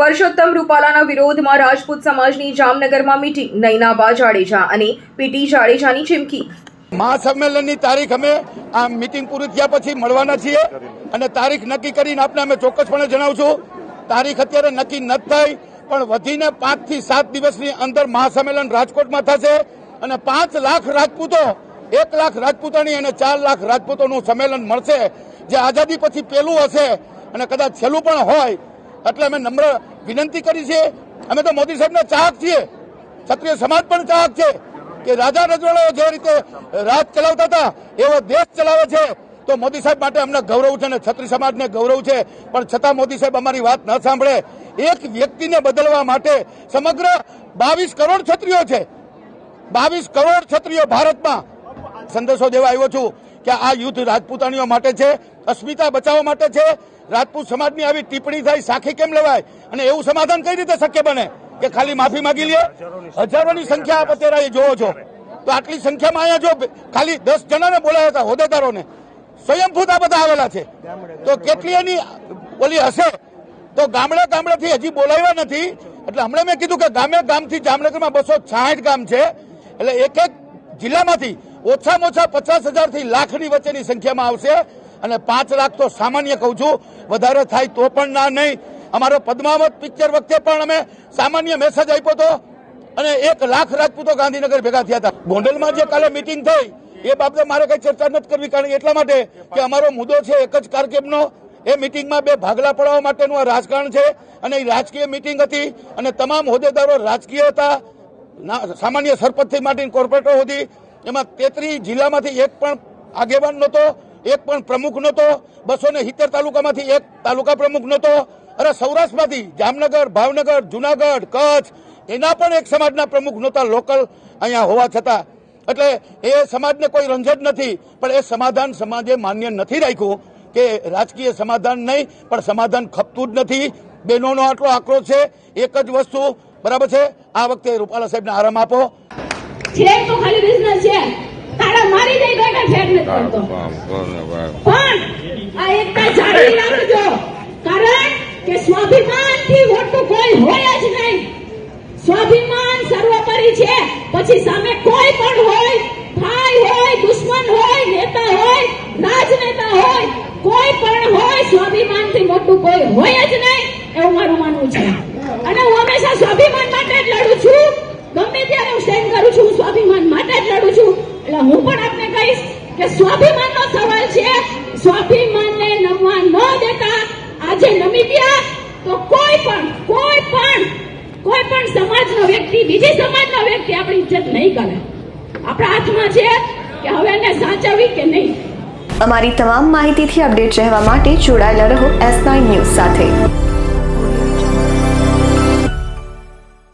પરસોત્તમ રૂપાલાના વિરોધમાં રાજપૂત સમાજની જામનગરમાં મીટિંગ નૈનાબા જાડેજા અને પીટી જાડેજાની ચીમકી. મહાસંમેલનની તારીખ અમે આ મીટિંગ પૂરી થયા પછી મળવાના છીએ અને તારીખ નક્કી કરીને આપને અમે ચોક્કસપણે જણાવશું. તારીખ અત્યારે નક્કી ન થઈ, પણ વધીને પાંચથી સાત દિવસની અંદર મહાસંમેલન રાજકોટમાં થશે અને પાંચ લાખ રાજપૂતો, એક લાખ રાજપૂતોની અને ચાર લાખ રાજપૂતોનું સંમેલન મળશે, જે આઝાદી પછી પેલું હશે અને કદાચ છેલ્લું પણ હોય એટલે અમે નમ્ર વિનંતી કરી છે. અમે તો મોદી સાહેબના ચાહક છીએ. ક્ષત્રિય સમાજ પણ ચાહક છે કે રાજા રજવાડાઓ જે રીતે રાજ ચલાવતા હતા, એવો દેશ ચલાવે છે. તો મોદી સાહેબ માટે અમને ગૌરવ છે અને છત્રી સમાજને ગૌરવ છે. પણ છતાં મોદી સાહેબ અમારી વાત ન સાંભળે. એક વ્યક્તિને બદલવા માટે સમગ્ર બાવીસ કરોડ છત્રીઓ છે. બાવીસ કરોડ છત્રીઓ ભારતમાં સંદેશો દેવા આવ્યો છું. કે આ યુદ્ધ રાજપૂતાણીઓ માટે છે, અસ્મિતા બચાવવા માટે છે, રાજપૂત સમાજની આવી ટિપ્પણી થાય સાખી કેમ લેવાય? અને એવું સમાધાન કઈ રીતે શક્ય બને? કે ખાલી માફી માંગી લે? હજારોની સંખ્યા આપ અત્યારે જોવો છો. તો આટલી સંખ્યામાં અહીંયા જો ખાલી દસ જણાને બોલાયા હતા, હોદ્દેદારોને સ્વયંભૂત આ બધા આવેલા છે. તો કેટલી એની ઓલી હશે? તો ગામડા ગામડાથી હજી બોલાવ્યા નથી. એટલે હમણાં મેં કીધું કે ગામે ગામથી જામનગરમાં બસો છાસઠ ગામ છે. એટલે એક એક જિલ્લામાંથી ઓછામાં ઓછા પચાસ હજારથી લાખની વચ્ચેની સંખ્યામાં આવશે. અને પાંચ લાખ તો સામાન્ય કહું છું. વધારે થાય તો પણ ના, નહીં. અમારો પદ્માવત પિક્ચર વખતે પણ અમે સામાન્ય મેસેજ આપ્યો હતો. અને એક લાખ રાજપૂતો ગાંધીનગર ભેગા થયા હતા. ગોંડલમાં જે કાલે મિટિંગ થઈ, એ બાબતે મારે કઈ ચર્ચા નથી કરવી, કારણ એટલા માટે કે અમારો મુદ્દો છે એક જ કાર્યક્રમનો એ મિટિંગમાં બે ભાગલા પડાવવા માટેનું આ રાજકારણ છે. અને એ રાજકીય મિટિંગ હતી. અને તમામ હોદ્દેદારો રાજકીય હતા. સામાન્ય સરપંચથી માંડીને કોર્પોરેટર સુધી એમાં તેત્રીસ જિલ્લામાંથી એક પણ આગેવાન નહોતો, એક પણ પ્રમુખ નહોતો બસો ને સિત્તેર તાલુકામાંથી એક તાલુકા પ્રમુખ નહોતો. અરે સૌરાષ્ટ્રમાંથી જામનગર, ભાવનગર, જુનાગઢ, કચ્છ, એના પણ એક સમાજના પ્રમુખ નહોતા લોકલ અહીંયા હોવા છતાં. એટલે એ સમાજને કોઈ રંજટ નથી, પણ એ સમાધાન સમાજે માન્ય નથી રાખ્યું કે રાજકીય સમાધાન નહીં, પણ સમાધાન ખપતું જ નથી. બહેનોનો આટલો આક્રોશ છે, એક જ વસ્તુ બરાબર છે, આ વખતે રૂપાલા સાહેબને આરામ આપો. છે તો ખાલી બિઝનેસ છે. તારા મારી દે તો કઈ ફેર નથી પણ આ એકતા જાળવી રાખજો. કારણ કે સ્વાભિમાનથી મોટું કોઈ હોય જ નહીં. સ્વાભિમાન સર્વોપરી છે. પછી સામે કોઈ પણ હોય ભાઈ હોય દુશ્મન હોય નેતા હોય રાજનેતા હોય કોઈ પણ હોય સ્વાભિમાનથી મોટું કોઈ હોય જ નહીં. એવું મારું માનવું છે. અને હું હંમેશા સ્વાભિમાન ગમે ત્યારે હું સ્ટેન્ડ કરું છું સ્વાભિમાન માટે જ લડું છું, એટલે હું પણ આપને કહીશ કે સ્વાભિમાનનો સવાલ છે, સ્વાભિમાનને નમવા ન દેતા, આજે નમી ગયા, તો કોઈ પણ કોઈ પણ કોઈ પણ સમાજનો વ્યક્તિ, બીજી સમાજનો વ્યક્તિ આપણી ઇજ્જત નહીં કરે. આપણા હાથમાં છે કે હવે એને સાચવવી કે નહીં. અમારી તમામ માહિતીથી અપડેટ રહેવા માટે જોડાયેલા રહો એસ નાઇન ન્યૂઝ સાથે.